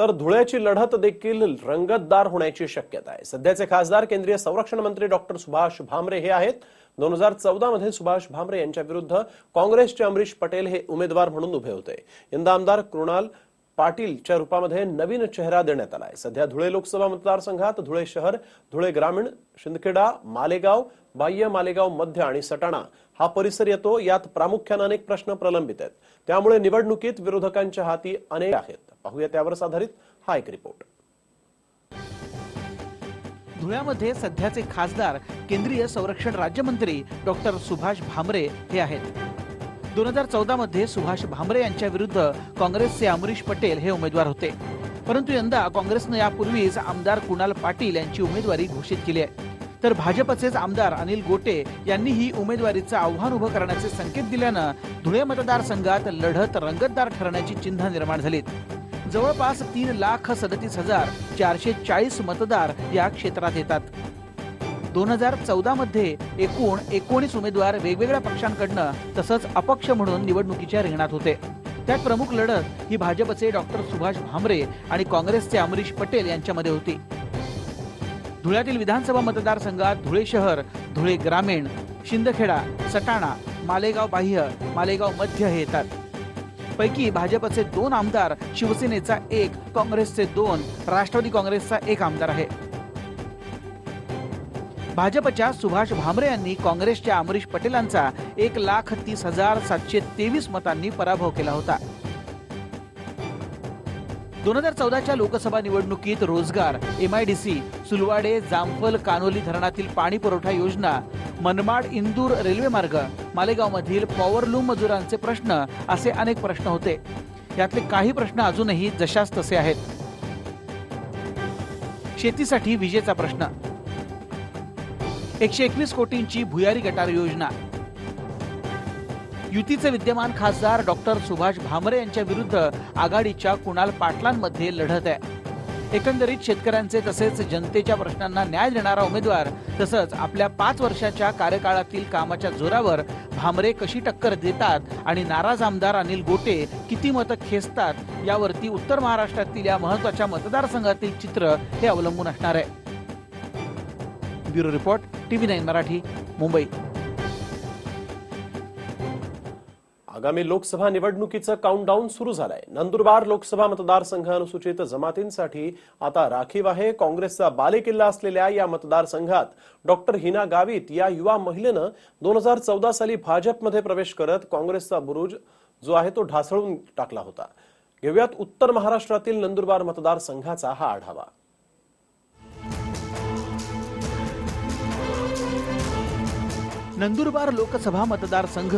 तर धुळ्याची लढत देखील रंगतदार होण्याची शक्यता आहे. सध्याचे खासदार केंद्रीय संरक्षण मंत्री डॉक्टर सुभाष भामरे हे आहेत. दोन हजार चौदा मध्ये सुभाष भामरे यांच्या विरुद्ध काँग्रेसचे अमरीश पटेल हे उमेदवार म्हणून उभे होते. यंदा आमदार कृणाल पाटीलच्या रूपामध्ये नवीन चेहरा देण्यात आलाय. सध्या धुळे लोकसभा मतदारसंघात धुळे शहर धुळे ग्रामीण शिंदखेडा मालेगाव बाह्य मालेगाव मध्य आणि सटाणा हा परिसर येतो. यात प्रामुख्याने अनेक प्रश्न प्रलंबित आहेत. त्यामुळे निवडणुकीत विरोधकांच्या हाती अनेक आहेत. पाहूया त्यावरच आधारित हा एक रिपोर्ट. धुळ्यामध्ये सध्याचे खासदार केंद्रीय संरक्षण राज्यमंत्री डॉक्टर सुभाष भामरे हे आहेत. दोन हजार चौदा मध्ये सुभाष भामरे यांच्या विरुद्ध काँग्रेसचे अमरीश पटेल हे उमेदवार होते. परंतु यंदा काँग्रेसनं यापूर्वीच आमदार कुणाल पाटील यांची उमेदवारी घोषित केली आहे. तर भाजपचेच आमदार अनिल गोटे यांनी ही उमेदवारीचं आव्हान उभं करण्याचे संकेत दिल्यानं धुळे मतदारसंघात लढत रंगतदार ठरण्याची चिन्ह निर्माण झालीत. जवळपास तीन लाख सदतीस हजार चारशे चाळीस मतदार या क्षेत्रात येतात. दोन हजार चौदा मध्ये एकूण एकोणीस उमेदवार वेगवेगळ्या पक्षांकडनं तसंच अपक्ष म्हणून निवडणुकीच्या रिंगणात होते. त्यात प्रमुख लढत ही भाजपचे डॉक्टर सुभाष भामरे आणि काँग्रेसचे अमरीश पटेल यांच्यामध्ये होती. धुळ्यातील विधानसभा मतदारसंघात धुळे शहर धुळे ग्रामीण शिंदखेडा सटाणा मालेगाव बाह्य मालेगाव मध्य हे येतात. पैकी भाजपचे दोन आमदार शिवसेनेचा एक काँग्रेसचे दोन राष्ट्रवादी काँग्रेसचा एक आमदार आहे. भाजपच्या सुभाष भामरे यांनी काँग्रेसच्या अमरीश पटेलांचा एक लाख तीस हजार सातशे तेवीस मतांनी पराभव केला होता. दोन हजार चौदाच्या लोकसभा निवडणुकीत रोजगार एमआयडीसी सुलवाडे जामफल कानोली धरणातील पाणी पुरवठा योजना मनमाड इंदूर रेल्वे मार्ग पॉवरलूम मजुरांचे प्रश्न असे अनेक प्रश्न होते. यातले काही प्रश्न अजूनही जशास तसे आहेत. शेतीसाठी विजेचा प्रश्न एकशे एकवीस कोटींची भुयारी गटार योजना. युतीचे विद्यमान खासदार डॉक्टर सुभाष भामरे यांच्या विरुद्ध आघाडीच्या कुणाल पाटलांमध्ये लढत आहे. एकंदरीत शेतकऱ्यांचे तसेच जनतेच्या प्रश्नांना न्याय देणारा उमेदवार तसंच आपल्या पाच वर्षाच्या कार्यकाळातील कामाच्या जोरावर भामरे कशी टक्कर देतात आणि नाराज आमदार अनिल गोटे किती मतं खेचतात यावरती उत्तर महाराष्ट्रातील या महत्त्वाच्या मतदारसंघातील चित्र हे अवलंबून असणार आहे. Bureau report TV nine Marathi Mumbai. आगामी लोकसभा निवडणुकीचं काउंटडाऊन सुरू झालंय. नंदुरबार लोकसभा मतदारसंघ अनुसूचित जमातींसाठी आता राखीव आहे. काँग्रेसचा बालेकिल्ला असलेल्या या मतदारसंघात डॉक्टर हिना गावित या युवा महिलेनं दोन हजार चौदा साली भाजपमध्ये प्रवेश करत काँग्रेसचा बुरुज जो आहे तो ढासळून टाकला होता. घेऊयात उत्तर महाराष्ट्रातील नंदुरबार मतदारसंघाचा हा आढावा. नंदुरबार लोकसभा मतदारसंघ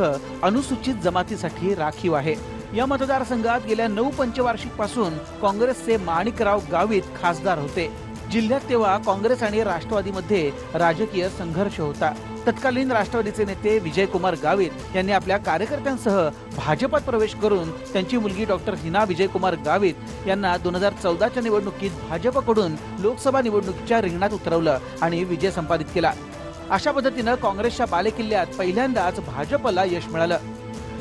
अनुसूचित जमातीसाठी राखीव आहे. या मतदारसंघात गेल्या नऊ पंचवार्षिकपासून काँग्रेसचे माणिकराव गावित खासदार होते. जिल्ह्यात तेव्हा काँग्रेस आणि राष्ट्रवादीमध्ये राजकीय संघर्ष होता. तत्कालीन राष्ट्रवादीचे नेते विजयकुमार गावित यांनी आपल्या कार्यकर्त्यांसह भाजपात प्रवेश करून त्यांची मुलगी डॉक्टर हिना विजयकुमार गावित यांना दोन हजार चौदाच्या निवडणुकीत भाजपकडून लोकसभा निवडणुकीच्या रिंगणात उतरवलं आणि विजय संपादित केला. अशा पद्धतीनं काँग्रेसच्या बालेकिल्ल्यात पहिल्यांदाच भाजपला यश मिळालं.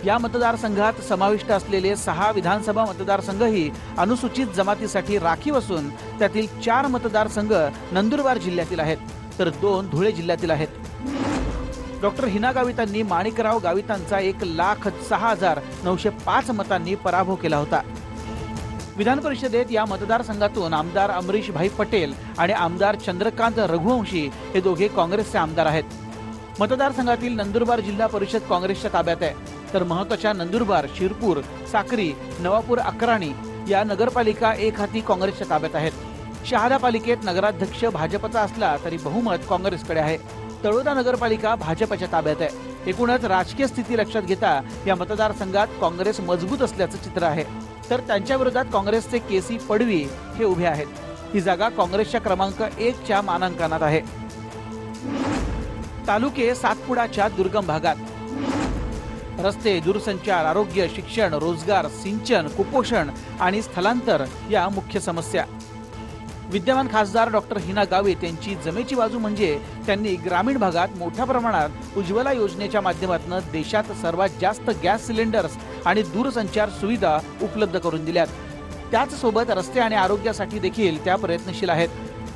या मतदारसंघात समाविष्ट असलेले सहा विधानसभा मतदारसंघही अनुसूचित जमातीसाठी राखीव असून त्यातील चार मतदारसंघ नंदुरबार जिल्ह्यातील आहेत तर दोन धुळे जिल्ह्यातील आहेत. डॉक्टर हिना गावितांनी माणिकराव गावितांचा एक लाख सहा हजार नऊशे पाच मतांनी पराभव केला होता. विधान परिषदेत या मतदारसंघातून आमदार अमरीश भाई पटेल आणि आमदार चंद्रकांत रघुवंशी हे दोघे काँग्रेसचे आमदार आहेत. मतदारसंघातील नंदुरबार जिल्हा परिषद काँग्रेसच्या ताब्यात आहे. तर महत्त्वाच्या नंदुरबार शिरपूर साक्री नवापूर अकराणी या नगरपालिका एक हाती काँग्रेसच्या ताब्यात आहेत. शहादा पालिकेत नगराध्यक्ष भाजपचा असला तरी बहुमत काँग्रेसकडे आहे. तळोदा नगरपालिका भाजपच्या ताब्यात आहे. एकूणच राजकीय स्थिती लक्षात घेता या मतदारसंघात काँग्रेस मजबूत असल्याचं चित्र आहे. तर त्यांच्या विरोधात काँग्रेसचे के सी पडवी हे उभे आहेत. ही जागा काँग्रेसच्या क्रमांक एकच्या मानांकनात आहे. तालुके सातपुडाच्या दुर्गम भागात. रस्ते दूरसंचार आरोग्य शिक्षण रोजगार सिंचन कुपोषण आणि स्थलांतर या मुख्य समस्या. विद्यमान खासदार डॉक्टर हिना गावित यांची जमेची बाजू म्हणजे त्यांनी ग्रामीण भागात मोठ्या प्रमाणात उज्ज्वला योजनेच्या माध्यमातून देशात सर्वात जास्त गॅस सिलेंडर्स आणि दूरसंचार सुविधा उपलब्ध करून दिल्यात. त्याचसोबत रस्ते आणि आरोग्यासाठी देखील त्या प्रयत्नशील आहेत.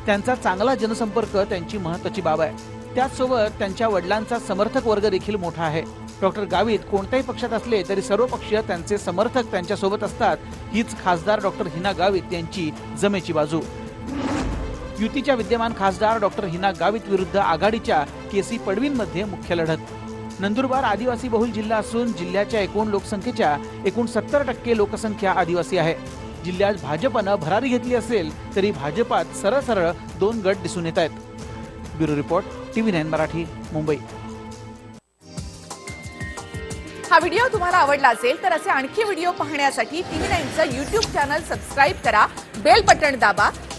त्यांचा चांगला जनसंपर्क त्यांची महत्वाची बाब आहे. त्याचसोबत त्यांच्या वडिलांचा समर्थक वर्ग देखील मोठा आहे. डॉक्टर गावित कोणत्याही पक्षात असले तरी सर्व पक्ष त्यांचे समर्थक त्यांच्यासोबत असतात हीच खासदार डॉक्टर हिना गावित यांची जमेची बाजू. युतीच्या विद्यमान खासदार डॉक्टर हिना गावित विरुद्ध आघाडीच्या केसी पडवींमध्ये मुख्य लढत. नंदुरबार आदिवासी बहुल जिल्हा असून जिल्ह्याच्या एकूण लोकसंख्येच्या एकूण सत्तर टक्के लोकसंख्या आदिवासी आहे. जिल्ह्यात भाजपनं भरारी घेतली असेल तरी भाजपात सरळ सरळ दोन गट दिसून येत आहेत. Bureau report TV nine Marathi Mumbai. हा व्हिडिओ तुम्हाला आवडला असेल तर असे आणखी व्हिडिओ पाहण्यासाठी टीव्ही नाईनचं युट्यूब चॅनल सबस्क्राईब करा बेल बटण दाबा